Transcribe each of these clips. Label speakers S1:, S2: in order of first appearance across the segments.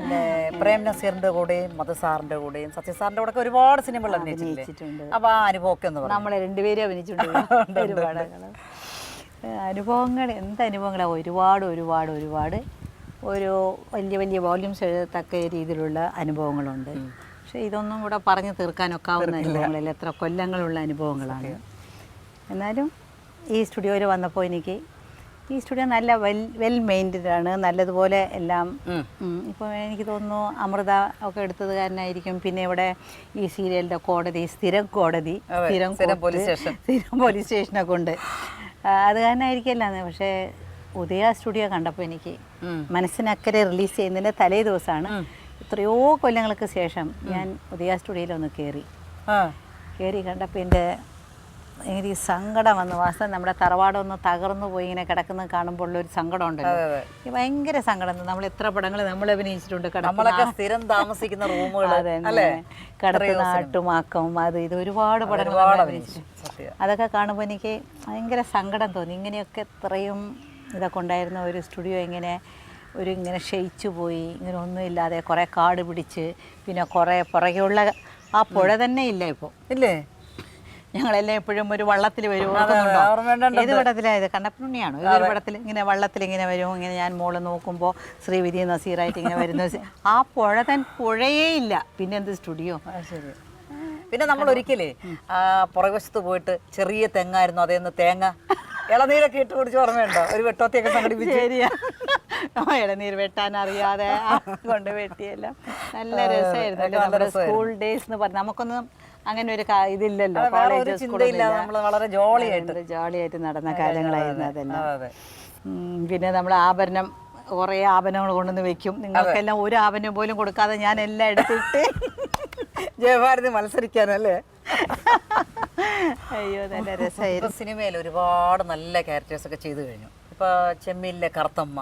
S1: പിന്നെ പ്രേം നസീറിന്റെ കൂടെയും മധു സാറിന്റെ കൂടെയും സത്യ സാറിന്റെ കൂടെ ഒരുപാട് സിനിമകൾ
S2: അഭിനയിച്ചിട്ടുണ്ട്.
S1: അപ്പൊ ആ അനുഭവമൊക്കെ എന്ന് പറഞ്ഞു
S2: നമ്മളെ രണ്ടുപേരും അഭിനയിച്ചിട്ടുണ്ട്. ഒരുപാട് അനുഭവങ്ങൾ എന്ത് അനുഭവങ്ങളാണ് ഒരുപാട് ഒരുപാട് ഒരുപാട്. ഒരു വലിയ വലിയ വോല്യൂംസ് എഴുതത്തക്ക രീതിയിലുള്ള അനുഭവങ്ങളുണ്ട്. പക്ഷേ ഇതൊന്നും ഇവിടെ പറഞ്ഞു തീർക്കാനൊക്കാവുന്ന അനുഭവങ്ങളല്ല. എത്ര കൊല്ലങ്ങളുള്ള അനുഭവങ്ങളാണ്. എന്നാലും ഈ സ്റ്റുഡിയോയിൽ വന്നപ്പോൾ എനിക്ക് ഈ സ്റ്റുഡിയോ നല്ല വെൽ വെൽ മെയിന്റഡ് ആണ്. നല്ലതുപോലെ എല്ലാം.
S1: ഇപ്പം
S2: ഇപ്പോൾ എനിക്ക് തോന്നുന്നു അമൃത ഒക്കെ എടുത്തത് കാരനായിരിക്കും. പിന്നെ ഇവിടെ ഈ സീരിയലിന്റെ കോടതി സ്ഥിരം കോടതി സ്ഥിരം
S1: പോലീസ് സ്റ്റേഷൻ.
S2: സ്ഥിരം പോലീസ് സ്റ്റേഷനൊക്കെ ഉണ്ട്. അത് കാരണമായിരിക്കല്ലാന്ന് പക്ഷേ ഉദയ സ്റ്റുഡിയോ കണ്ടപ്പോൾ എനിക്ക്. മനസ്സിനക്കരെ റിലീസ് ചെയ്യുന്നതിന്റെ തലേ ദിവസമാണ്. എത്രയോ കൊല്ലങ്ങൾക്ക് ശേഷം ഞാൻ ഉദയ സ്റ്റുഡിയോയിൽ ഒന്ന് കയറി കയറി കണ്ടപ്പോൾ എന്റെ എനിക്ക് സങ്കടം വന്നു. വാസ്തവം നമ്മുടെ തറവാടൊന്ന് തകർന്നു പോയി ഇങ്ങനെ കിടക്കുന്നത് കാണുമ്പോൾ ഉള്ള ഒരു സങ്കടം ഉണ്ടല്ലോ. ഭയങ്കര സങ്കടം നമ്മൾ എത്ര പടങ്ങൾ നമ്മൾ അഭിനയിച്ചിട്ടുണ്ട്.
S1: നമ്മളൊക്കെ സ്ഥിരം താമസിക്കുന്ന റൂമുകൾ
S2: കിടക്കുന്ന ആട്ടുമാക്കം അത് ഇത് ഒരുപാട് പടങ്ങൾ അതൊക്കെ കാണുമ്പോൾ എനിക്ക് ഭയങ്കര സങ്കടം തോന്നി. ഇങ്ങനെയൊക്കെ ഇത്രയും ഇതൊക്കെ ഉണ്ടായിരുന്ന ഒരു സ്റ്റുഡിയോ ഇങ്ങനെ ഒരു ഇങ്ങനെ ക്ഷയിച്ചു പോയി ഇങ്ങനെ ഒന്നുമില്ലാതെ കുറേ കാട് പിടിച്ച് പിന്നെ കുറേ പുറകെയുള്ള ആ പുഴ തന്നെ ഇല്ല ഇപ്പോൾ
S1: ഇല്ലേ?
S2: ഞങ്ങളെല്ലാം എപ്പോഴും ഒരു വള്ളത്തിൽ വരും. ഏത് പടത്തിലായത് കണ്ണപ്പനുണ്ണിയാണോ ഏതൊരു പടത്തിൽ ഇങ്ങനെ വള്ളത്തിൽ ഇങ്ങനെ വരും. ഇങ്ങനെ ഞാൻ മോൾ നോക്കുമ്പോൾ ശ്രീവിധി നസീറായിട്ട് ഇങ്ങനെ വരുന്ന ആ പുഴ തൻ പുഴയേ ഇല്ല. പിന്നെ എന്ത് സ്റ്റുഡിയോ?
S1: ശരി. പിന്നെ നമ്മൾ ഒരിക്കലേ പുറകുവശത്ത് പോയിട്ട് ചെറിയ തെങ്ങായിരുന്നു. അതേന്ന് തേങ്ങ ഇളനീരൊക്കെ ഇട്ട് കുടിച്ച് ഓർമ്മയുണ്ടോ? ഒരു വെട്ടോത്തിയൊക്കെ സംഘടിപ്പിച്ച്.
S2: ശരിയാ. ഇളനീർ വെട്ടാൻ അറിയാതെ കൊണ്ട് വെട്ടിയെല്ലാം. നല്ല രസമായിരുന്നു സ്കൂൾ ഡേയ്സ് എന്ന് പറഞ്ഞു നമുക്കൊന്നും അങ്ങനെ ഒരു ഇതില്ലല്ലോ. കോളേജ്
S1: വളരെ ജോളിയായിട്ട്.
S2: ജോളിയായിട്ട് നടന്ന കാര്യങ്ങളായിരുന്നു അതെല്ലാം.
S1: അതെ അതെ.
S2: പിന്നെ നമ്മൾ ആഭരണം കുറേ ആഭരണങ്ങൾ കൊണ്ടുവന്ന് വെക്കും. നിങ്ങൾക്കെല്ലാം ഒരു ആഭരണം പോലും കൊടുക്കാതെ ഞാൻ എല്ലാം എടുത്തിട്ട്
S1: ജയഭാരതി മത്സരിക്കാനല്ലേ
S2: അയ്യോ നല്ല രസമായിരുന്നു.
S1: സിനിമയിൽ ഒരുപാട് നല്ല ക്യാരക്ടേഴ്സ് ഒക്കെ ചെയ്തു കഴിഞ്ഞു. ഇപ്പൊ ചെമ്മീലിലെ കറുത്തമ്മ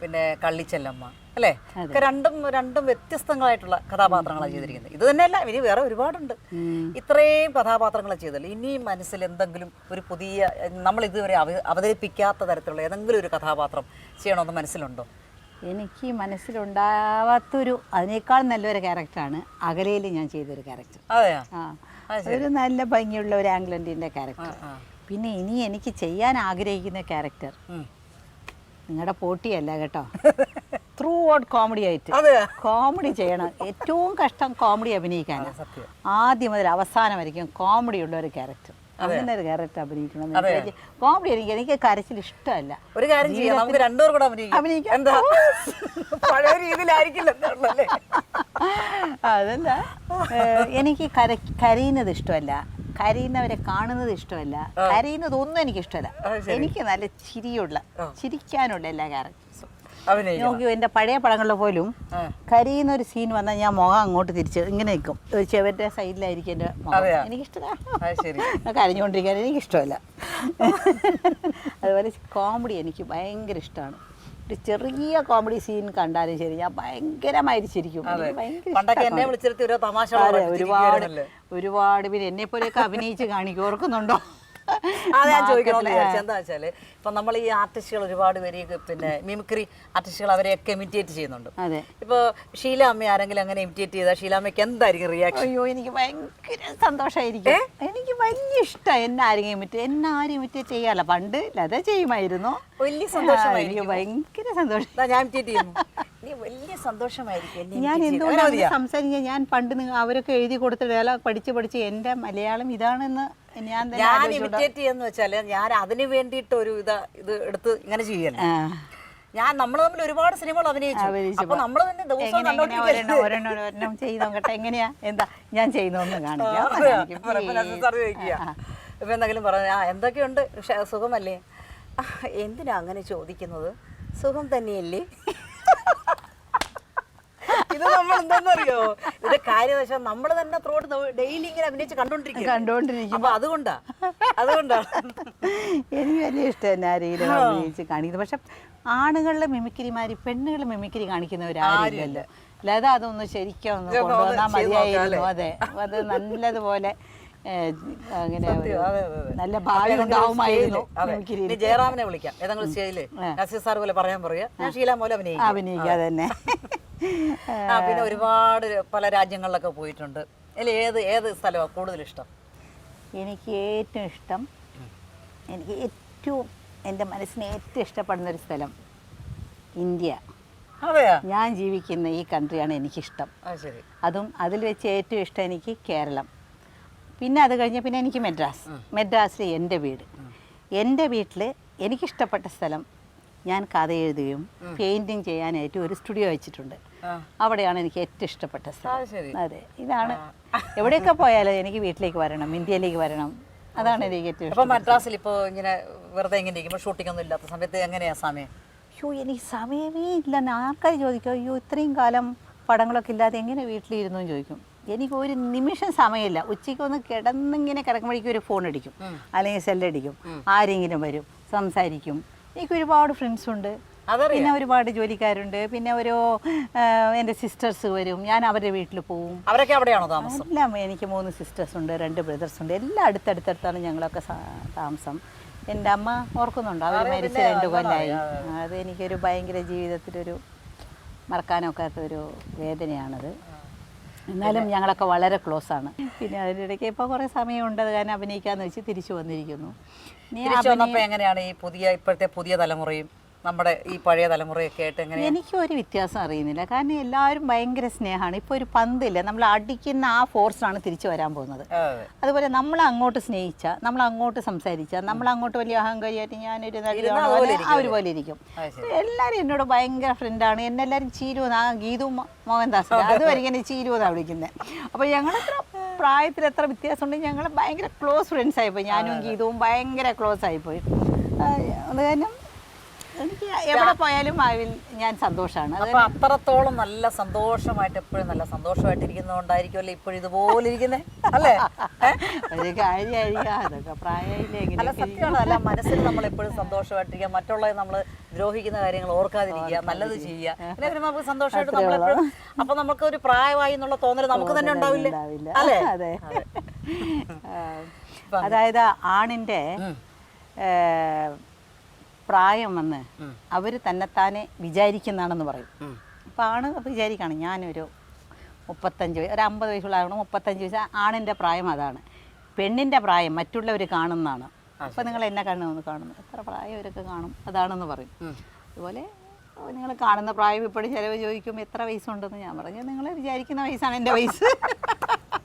S1: പിന്നെ കള്ളിച്ചെല്ലമ്മ അല്ലേ? ഒക്കെ രണ്ടും രണ്ടും വ്യത്യസ്തങ്ങളായിട്ടുള്ള കഥാപാത്രങ്ങളാണ് ചെയ്തിരിക്കുന്നത്. ഇത് തന്നെയല്ല ഇനി വേറെ ഒരുപാടുണ്ട്. ഇത്രയും കഥാപാത്രങ്ങൾ ചെയ്തല്ലോ ഇനി മനസ്സിൽ എന്തെങ്കിലും ഒരു പുതിയ നമ്മൾ ഇതുവരെ അവ- അവതരിപ്പിക്കാത്ത തരത്തിലുള്ള ഏതെങ്കിലും ഒരു കഥാപാത്രം ചെയ്യണമെന്ന് മനസ്സിലുണ്ടോ?
S2: എനിക്ക് മനസ്സിലുണ്ടാവാത്തൊരു അതിനേക്കാൾ നല്ലൊരു ക്യാരക്ടറാണ് അകലയിൽ ഞാൻ ചെയ്തൊരു ക്യാരക്ടർ.
S1: അതെയാ?
S2: ഒരു നല്ല ഭംഗിയുള്ള ഒരു ആംഗ്ലൻഡിന്റെ ക്യാരക്ടർ. പിന്നെ ഇനി എനിക്ക് ചെയ്യാൻ ആഗ്രഹിക്കുന്ന ക്യാരക്ടർ. നിങ്ങളുടെ പോട്ടിയല്ല കേട്ടോ. ത്രൂ ഔട്ട് കോമഡി ആയിട്ട് കോമഡി ചെയ്യണം. ഏറ്റവും കഷ്ടം കോമഡി അഭിനയിക്കാനാണ്
S1: സത്യം.
S2: ആദ്യം മുതൽ അവസാനം വരയ്ക്കും കോമഡി ഉള്ള ഒരു ക്യാരക്ടർ അങ്ങനെ ഒരു ക്യാരക്ടർ അഭിനയിക്കണം. കോമഡി എനിക്ക് എനിക്ക് കരച്ചിൽ ഇഷ്ടമല്ല.
S1: ഒരു കാര്യം ചെയ്യാം. നമുക്ക് രണ്ടുപേർ കൂടെ അഭിനയിക്കാം. എന്താ? പഴയ രീതിയിലായിരിക്കില്ല
S2: അതെന്താ എനിക്ക് കര കരയുന്നത് ഇഷ്ടമല്ല. കരയുന്നവരെ കാണുന്നത് ഇഷ്ടമല്ല. കരയുന്നത് ഒന്നും എനിക്ക് ഇഷ്ടമല്ല എനിക്ക് നല്ല ചിരിയുള്ള ചിരിക്കാനുള്ള എല്ലാ ക്യാരക്ടേഴ്സും നോക്കി എന്റെ പഴയ പടങ്ങളിൽ പോലും കരിയുന്ന ഒരു സീൻ വന്നാൽ ഞാൻ മുഖം അങ്ങോട്ട് തിരിച്ച് ഇങ്ങനെ നിൽക്കും. ഒരു ചെവരുടെ സൈഡിലായിരിക്കും എന്റെ മുഖം? എനിക്കിഷ്ടമല്ല കരഞ്ഞുകൊണ്ടിരിക്കാൻ എനിക്കിഷ്ടമല്ല. അതുപോലെ കോമഡി എനിക്ക് ഭയങ്കര ഇഷ്ടമാണ്. ഒരു ചെറിയ കോമഡി സീൻ കണ്ടാലും ശരി ഞാൻ ഭയങ്കരമായിട്ട് ചിരിക്കും. ഒരുപാട് ഒരുപാട് പിന്നെ എന്നെ പോലെയൊക്കെ അഭിനയിച്ച് കാണിക്കും. ഓർക്കുന്നുണ്ടോ?
S1: അത് ഞാൻ ചോദിക്കണമെന്ന് വിചാരിച്ചു എന്താ വെച്ചാൽ ഇപ്പൊ നമ്മൾ ഈ ആർട്ടിസ്റ്റുകൾ ഒരുപാട് പേര് പിന്നെ മിമിക്രി ആർട്ടിസ്റ്റുകൾ അവരെയൊക്കെ ഇമിറ്റേറ്റ് ചെയ്യുന്നുണ്ട്. ഇപ്പൊ ഷീല അമ്മ ആരെങ്കിലും അങ്ങനെ ഇമിറ്റേറ്റ് ചെയ്താൽ ഷീലാമ്മയ്ക്ക് എന്തായിരിക്കും റിയാക്ഷൻ
S2: അയ്യോ എനിക്ക് ഭയങ്കര സന്തോഷമായിരിക്കും എനിക്ക് വലിയ ഇഷ്ടമാണ് എന്നെ ആരെങ്കിലും ഇമിറ്റേറ്റ് എന്നെ ആരും ഇമിറ്റേറ്റ് ചെയ്യാല്ല പണ്ട് ലത ചെയ്യുമായിരുന്നു.
S1: വലിയ സന്തോഷമായിരിക്കും
S2: ഭയങ്കര സന്തോഷം.
S1: ഞാൻ ഇമിറ്റേറ്റ് ചെയ്യുന്നു. വലിയ സന്തോഷമായിരിക്കും
S2: ഞാൻ. എന്തുകൊണ്ടാണ് സംസാരിക്കുക ഞാൻ പണ്ട് അവരൊക്കെ എഴുതി കൊടുത്ത ഡയലോഗ് പഠിച്ച് പഠിച്ച് എന്റെ മലയാളം ഇതാണെന്ന് ഞാൻ
S1: ഇമിറ്റേറ്റ് ചെയ്യുന്ന വെച്ചാൽ ഞാൻ അതിന് വേണ്ടിയിട്ട് ഒരു ഇത് ഇത് എടുത്ത് ഇങ്ങനെ ചെയ്യല്ല ഞാൻ നമ്മൾ തമ്മിൽ ഒരുപാട് സിനിമകൾ അഭിനയിച്ചു. അപ്പൊ നമ്മൾ തന്നെ
S2: ദിവസം ചെയ്ത് നോക്കട്ടെ. എങ്ങനെയാ? എന്താ? ഞാൻ ചെയ്യുന്നൊന്നും കാണിക്കാം.
S1: ഇപ്പൊ എന്തെങ്കിലും പറഞ്ഞു ആ എന്തൊക്കെയുണ്ട്? സുഖമല്ലേ? എന്തിനാ അങ്ങനെ ചോദിക്കുന്നത്? സുഖം തന്നെയല്ലേ? എന്താണെന്നറിയോ? ഇതിന്റെ കാര്യം വെച്ചാൽ നമ്മൾ തന്നെ ത്രോട്ട് ഡെയിലി ഇങ്ങനെ അഭിനയിച്ച് കണ്ടോണ്ടിരിക്കും
S2: കണ്ടോണ്ടിരിക്കും
S1: അപ്പൊ അതുകൊണ്ടാ അതുകൊണ്ടാണ്
S2: എനിക്ക് വലിയ ഇഷ്ടം തന്നെ ആരെങ്കിലും അഭിനയിച്ച് കാണിക്കുന്നത്. പക്ഷെ ആണുങ്ങളുടെ മിമിക്രിമാര് പെണ്ണുങ്ങളുടെ മിമിക്രി കാണിക്കുന്നവരാരില്ലല്ലോ ലത അതൊന്ന് ശരിക്കും ഒന്ന് കൊണ്ടുവന്നാൽ മതിയായിരുന്നു. അതെ. അത് നല്ലതുപോലെ അങ്ങനെ. നല്ല ഭാവി ഉണ്ടാവുമായിരുന്നു.
S1: ജയറാമിനെ വിളിക്കാം. ഏതെങ്കിലും സ്റ്റേജിൽ നസീർ സാർ പോലെ പറയാൻ പറയാ ഞാൻ ഷീല പോലെ അഭിനയിക്കാം.
S2: അഭിനയിക്കാതെ തന്നെ
S1: പിന്നെ ഒരുപാട് പല രാജ്യങ്ങളിലൊക്കെ പോയിട്ടുണ്ട്. അല്ലെ ഏത് ഏത് സ്ഥലമാണ് കൂടുതൽ ഇഷ്ടം?
S2: എനിക്ക് ഏറ്റവും ഇഷ്ടം എനിക്ക് ഏറ്റവും എന്റെ മനസ്സിന് ഏറ്റവും ഇഷ്ടപ്പെടുന്ന ഒരു സ്ഥലം ഇന്ത്യ. ഞാൻ ജീവിക്കുന്ന ഈ കൺട്രിയാണ് എനിക്കിഷ്ടം. അതും അതിൽ വെച്ച് ഏറ്റവും ഇഷ്ടം എനിക്ക് കേരളം. പിന്നെ അത് കഴിഞ്ഞ് പിന്നെ എനിക്ക് മെഡ്രാസ് മെഡ്രാസിൽ എന്റെ വീട്. എന്റെ വീട്ടിൽ എനിക്കിഷ്ടപ്പെട്ട സ്ഥലം ഞാൻ കഥ എഴുതുകയും പെയിന്റിങ് ചെയ്യാനായിട്ട് ഒരു സ്റ്റുഡിയോ വെച്ചിട്ടുണ്ട്. അവിടെയാണ് എനിക്ക് ഏറ്റവും ഇഷ്ടപ്പെട്ട സ്ഥലം. അതെ ഇതാണ്. എവിടെയൊക്കെ പോയാലും എനിക്ക് വീട്ടിലേക്ക് വരണം ഇന്ത്യയിലേക്ക് വരണം. അതാണ് എനിക്ക് ഏറ്റവും ഇഷ്ടം
S1: മദ്രാസിൽ ഇപ്പോൾ ഇങ്ങനെ വെറുതെ ഇങ്ങനെ ഇരിക്കുമ്പോൾ ഷൂട്ടിംഗ് ഒന്നും ഇല്ലാത്ത സമയത്ത് എങ്ങനെയാ സമയം?
S2: അയ്യോ എനിക്ക് സമയമേ ഇല്ല. ആൾക്കാർ ചോദിക്കും? അയ്യോ ഇത്രയും കാലം പടങ്ങളൊക്കെ ഇല്ലാതെ എങ്ങനെ വീട്ടിലിരുന്നു എന്ന് ചോദിക്കും. എനിക്ക് ഒരു നിമിഷം സമയമില്ല. ഉച്ചയ്ക്ക് ഒന്ന് കിടന്നിങ്ങനെ കിടക്കുമ്പോഴേക്കും ഒരു ഫോൺ അടിക്കും. അല്ലെങ്കിൽ സെല്ലടിക്കും ആരെങ്കിലും വരും സംസാരിക്കും. എനിക്ക് ഒരുപാട് ഫ്രണ്ട്സ് ഉണ്ട് പിന്നെ ഒരുപാട് ജോലിക്കാരുണ്ട്. പിന്നെ ഒരു എന്റെ സിസ്റ്റേഴ്സ് വരും. ഞാൻ അവരുടെ വീട്ടിൽ പോവും.
S1: അവരൊക്കെ അവിടെയാണോ താമസം?
S2: എല്ലാം എനിക്ക് മൂന്ന് സിസ്റ്റേഴ്സ് ഉണ്ട് രണ്ട് ബ്രദേഴ്സ് ഉണ്ട് എല്ലാം അടുത്തടുത്തടുത്താണ് ഞങ്ങളൊക്കെ താമസം. എന്റെ അമ്മ ഓർക്കുന്നുണ്ട്? അവർ മരിച്ച രണ്ട്
S1: കൊല്ലായി.
S2: അത് എനിക്കൊരു ഭയങ്കര ജീവിതത്തിലൊരു മറക്കാനൊക്കാത്ത ഒരു വേദനയാണത്. എന്നാലും ഞങ്ങളൊക്കെ വളരെ ക്ലോസ് ആണ്. പിന്നെ അതിനിടയ്ക്ക് ഇപ്പോൾ കുറേ സമയമുണ്ട്. അത് കാരണം അഭിനയിക്കാന്ന് വെച്ച് തിരിച്ചു വന്നിരിക്കുന്നു.
S1: എങ്ങനെയാണ് ഈ പുതിയ ഇപ്പോഴത്തെ പുതിയ തലമുറയും നമ്മുടെ ഈ പഴയ തലമുറയൊക്കെ ആയിട്ട് എങ്ങനെ
S2: എനിക്ക് ഒരു വ്യത്യാസം അറിയുന്നില്ല. കാരണം എല്ലാവരും ഭയങ്കര സ്നേഹമാണ്. ഇപ്പോൾ ഒരു പന്തില്ല നമ്മൾ അടിക്കുന്ന ആ ഫോഴ്സാണ് തിരിച്ചു വരാൻ പോകുന്നത്.
S1: അതെ.
S2: അതുപോലെ നമ്മൾ അങ്ങോട്ട് സ്നേഹിച്ച നമ്മൾ അങ്ങോട്ട് സംസാരിച്ച നമ്മൾ അങ്ങോട്ട് വലിയ അഹങ്കാരിയായിട്ട് ഞാനൊരു
S1: അവർ
S2: നടിയാണ്
S1: അതുപോലെ
S2: പോലെ
S1: ഇരിക്കും.
S2: എല്ലാവരും എന്നോട് ഭയങ്കര ഫ്രണ്ടാണ് എന്നെ എല്ലാവരും ചീരുവെന്ന് ആ ഗീതു മോഹൻദാസ്. അതുവരെ എനിക്ക് ചീരു വിളിക്കുന്നത് അപ്പോൾ ഞങ്ങളെത്ര പ്രായത്തിൽ എത്ര വ്യത്യാസം ഉണ്ടെങ്കിൽ ഞങ്ങൾ ഭയങ്കര ക്ലോസ് ഫ്രണ്ട്സ് ആയിപ്പോയി ഞാനും ഗീതവും ഭയങ്കര ക്ലോസ് ആയിപ്പോയി അത് കാരണം എനിക്ക് എവിടെ പോയാലും ഞാൻ സന്തോഷമാണ്
S1: അപ്പൊ അത്രത്തോളം നല്ല സന്തോഷമായിട്ട് എപ്പോഴും നല്ല സന്തോഷമായിട്ട് ഇരിക്കുന്നതുകൊണ്ടായിരിക്കുമല്ലോ ഇപ്പോഴും ഇതുപോലെ ഇരിക്കുന്നേ അല്ലേ?
S2: ഒരു കാര്യമായിരിക്കാം. അതൊക്കെ പ്രായമായില്ലേ
S1: അല്ല
S2: എങ്ങനെയൊക്കെ
S1: സത്യമാണ് അല്ല മനസ്സിൽ നമ്മൾ എപ്പോഴും സന്തോഷമായിട്ടിരിക്കുക. മറ്റുള്ളവരെ നമ്മൾ ദ്രോഹിക്കുന്ന കാര്യങ്ങൾ ഓർക്കാതിരിക്കുക നല്ലത് ചെയ്യുക. പിന്നെ നമുക്ക് സന്തോഷമായിട്ട് നമ്മളെപ്പോഴും അപ്പൊ നമുക്ക് ഒരു പ്രായമായി എന്നുള്ള തോന്നൽ നമുക്ക് തന്നെ ഉണ്ടാവില്ല? അല്ലേ?
S2: അതെ. അതായത് ആണിന്റെ ഏ, പ്രായം വന്ന് അവർ തന്നെത്താനെ വിചാരിക്കുന്നതാണെന്ന് പറയും. അപ്പം ആണ് വിചാരിക്കുകയാണ് ഞാനൊരു മുപ്പത്തഞ്ച് വയസ്സ് ഒരു അമ്പത് വയസ്സുള്ള ആളാണ് മുപ്പത്തഞ്ച് വയസ്സ് ആണിന്റെ പ്രായം അതാണ്. പെണ്ണിന്റെ പ്രായം മറ്റുള്ളവർ കാണുന്നതാണ്. അപ്പം നിങ്ങൾ എന്നെ കാണുന്നു കാണുന്നു. എത്ര പ്രായം ഇവരൊക്കെ കാണും? അതാണെന്ന് പറയും. അതുപോലെ നിങ്ങൾ കാണുന്ന പ്രായം ഇപ്പോഴും ചിലവ് ചോദിക്കും എത്ര വയസ്സുണ്ടെന്ന് ഞാൻ പറഞ്ഞു. നിങ്ങൾ വിചാരിക്കുന്ന വയസ്സാണ് എന്റെ വയസ്സ്.